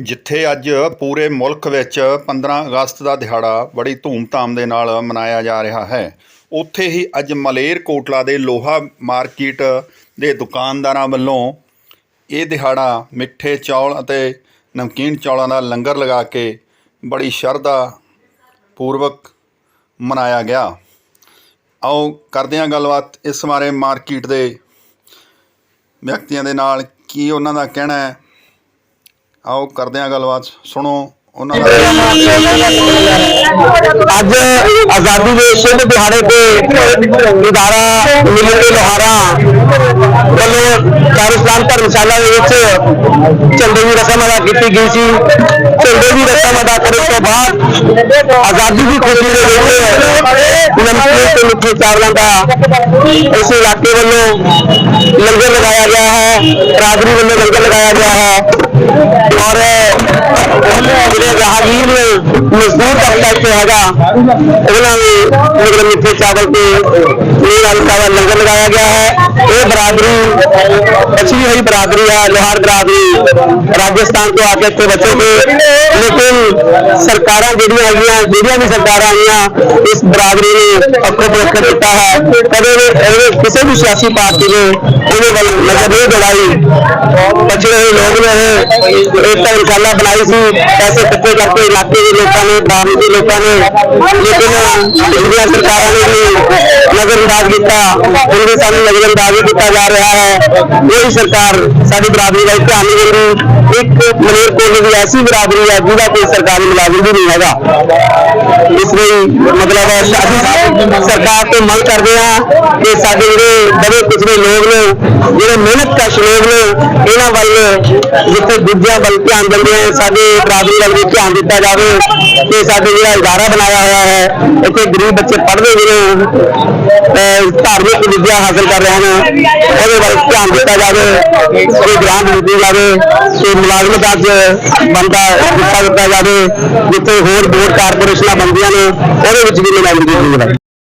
ਜਿੱਥੇ ਅੱਜ ਪੂਰੇ ਮੁਲਕ ਵਿੱਚ 15 ਅਗਸਤ ਦਾ ਦਿਹਾੜਾ ਬੜੀ ਧੂਮ-ਧਾਮ ਦੇ ਨਾਲ ਮਨਾਇਆ ਜਾ ਰਿਹਾ ਹੈ। ਉੱਥੇ ਹੀ ਅੱਜ ਮਲੇਰਕੋਟਲਾ ਦੇ ਲੋਹਾ ਮਾਰਕੀਟ ਦੇ ਦੁਕਾਨਦਾਰਾਂ ਵੱਲੋਂ ਇਹ ਦਿਹਾੜਾ ਮਿੱਠੇ ਚੌਲ ਅਤੇ ਨਮਕੀਨ ਚੌਲਾਂ ਦਾ ਲੰਗਰ ਲਗਾ ਕੇ ਬੜੀ ਸ਼ਰਧਾ ਪੂਰਵਕ ਮਨਾਇਆ ਗਿਆ। ਆਓ ਕਰਦੇ ਹਾਂ ਗੱਲਬਾਤ ਇਸ ਬਾਰੇ ਮਾਰਕੀਟ ਦੇ ਵਿਅਕਤੀਆਂ ਦੇ ਨਾਲ, ਕੀ ਉਹਨਾਂ ਦਾ ਕਹਿਣਾ ਹੈ? ਆਓ ਕਰਦੇ ਹਾਂ ਗੱਲਬਾਤ। ਸੁਣੋ, ਉਹਨਾਂ ਦਾ ਅੱਜ ਆਜ਼ਾਦੀ ਦੇ ਸ਼ੁਭ ਦਿਹਾੜੇ ਤੇ ਇਦਾਰਾ ਮਿਲਣ ਦੇ ਲੋਹਾਰਾ ਵੱਲੋਂ ਚਾਰਸਲਾਮ ਧਰਮਸ਼ਾਲਾ ਦੇ ਵਿੱਚ ਝੰਡੇ ਦੀ ਰਸਮ ਅਦਾ ਕੀਤੀ ਗਈ ਸੀ। ਝੰਡੇ ਦੀ ਰਸਮ ਅਦਾ ਕਰਨ ਤੋਂ ਬਾਅਦ ਆਜ਼ਾਦੀ ਦੀ ਖੁਸ਼ੀ ਦੇ ਵਿੱਚ ਨਮਕੀਨ ਤੇ ਮਿੱਠੇ ਚਾਵਲਾਂ ਦਾ ਇਸ ਇਲਾਕੇ ਵੱਲੋਂ ਲੰਗਰ ਲਗਾਇਆ ਗਿਆ ਹੈ। ਰਾਜਰੀ ਵੱਲੋਂ ਲੰਗਰ ਲਗਾਇਆ ਗਿਆ ਹੈ। और हमने जहांगीर ਮਜ਼ਦੂਰ ਤਬਕਾ ਇੱਥੇ ਹੈਗਾ ਉਹਨਾਂ ਨੇ ਮਤਲਬ ਮਿੱਠੇ ਚਾਵਲ ਤੇ ਨੀਰ ਆਲੂ ਦਾ ਲੰਗਰ ਲਗਾਇਆ ਗਿਆ ਹੈ ਇਹ ਬਰਾਦਰੀ ਪੱਛਮੀ ਹੋਈ ਬਰਾਦਰੀ ਹੈ ਲੋਹਾਰ ਬਰਾਦਰੀ ਰਾਜਸਥਾਨ ਤੋਂ ਆ ਕੇ ਇੱਥੇ ਬਚੋਗੇ ਲੇਕਿਨ ਸਰਕਾਰਾਂ ਜਿਹੜੀਆਂ ਹੈਗੀਆਂ ਜਿਹੜੀਆਂ ਵੀ ਸਰਕਾਰਾਂ ਆਈਆਂ ਇਸ ਬਰਾਦਰੀ ਨੂੰ ਅੱਖੋਂ ਪਰਖ ਦਿੱਤਾ ਹੈ ਕਦੇ ਵੀ ਇਹਦੇ ਕਿਸੇ ਵੀ ਸਿਆਸੀ ਪਾਰਟੀ ਨੇ ਇਹਦੇ ਵੱਲ ਨਜ਼ਰ ਨਹੀਂ ਦੜਾਈ ਪਛੜੇ ਹੋਏ ਲੋਕ ਨੇ ਇਹ ਇਹ ਧਰਮਸ਼ਾਲਾ ਬਣਾਈ ਲੋਕਾਂ ਨੇ ਬਾਹਰ ਦੇ ਲੋਕਾਂ ਨੇ ਲੇਕਿਨ ਪਿਛਲੀਆਂ ਸਰਕਾਰਾਂ ਨੇ ਵੀ ਨਜ਼ਰਅੰਦਾਜ਼ ਕੀਤਾ ਹੁਣ ਸਾਨੂੰ ਨਜ਼ਰਅੰਦਾਜ਼ ਹੀ ਕੀਤਾ ਜਾ ਰਿਹਾ ਹੈ। ਕੋਈ ਸਰਕਾਰ ਸਾਡੀ ਬਰਾਦਰੀ ਦਾ ਧਿਆਨ ਨਹੀਂ ਦਿੰਦੀ ਇੱਕ ਮਲੇਰਕੋਟਲੇ ਦੀ ਐਸੀ ਬਰਾਦਰੀ ਹੈ ਜਿਹਦਾ ਕੋਈ ਸਰਕਾਰੀ ਮੁਲਾਜ਼ਮ ਵੀ ਨਹੀਂ ਹੈਗਾ। ਇਸ ਲਈ ਮਤਲਬ ਅਸੀਂ ਸਰਕਾਰ ਤੋਂ ਮੰਗ ਕਰਦੇ ਹਾਂ ਕਿ ਸਾਡੇ ਜਿਹੜੇ ਬੜੇ ਪਿਛੜੇ ਲੋਕ ਨੇ, ਜਿਹੜੇ ਮਿਹਨਤ ਕਸ਼ ਲੋਕ ਨੇ, ਇਹਨਾਂ ਵੱਲ ਜਿੱਥੇ ਦੂਜਿਆਂ ਵੱਲ ਧਿਆਨ ਦਿੰਦੇ ਆ ਸਾਡੇ ਬਰਾਦਰੀ ਵੱਲ ਵੀ ਧਿਆਨ ਦਿੱਤਾ ਜਾਵੇ ਤੇ ਸਾਡੇ ਜਿਹੜਾ ਇਦਾਰਾ ਬਣਾਇਆ ਹੋਇਆ ਹੈ, ਇੱਥੇ ਗਰੀਬ ਬੱਚੇ ਪੜ੍ਹਦੇ ਵੀ ਧਾਰਮਿਕ ਵਿਦਿਆ ਹਾਸਲ ਕਰ ਰਹੇ ਹਨ ਉਹਦੇ ਵੱਲ ਧਿਆਨ ਦਿੱਤਾ ਜਾਵੇ, ਕੋਈ ਗ੍ਰਾਂਟ ਦਿੱਤੀ ਜਾਵੇ ਤੇ ਮੁਲਾਜ਼ਮਤ ਅੱਜ ਬੰਦਾ ਦਿੱਤਾ ਦਿੱਤਾ ਜਾਵੇ, ਜਿੱਥੇ ਹੋਰ ਬੋਰਡ ਕਾਰਪੋਰੇਸ਼ਨਾਂ ਬੰਦੀਆਂ ਨੇ, ਉਹਦੇ ਵਿੱਚ ਵੀ ਮੁਲਾਜ਼ਮ ਦੀ ਜ਼ਰੂਰਤ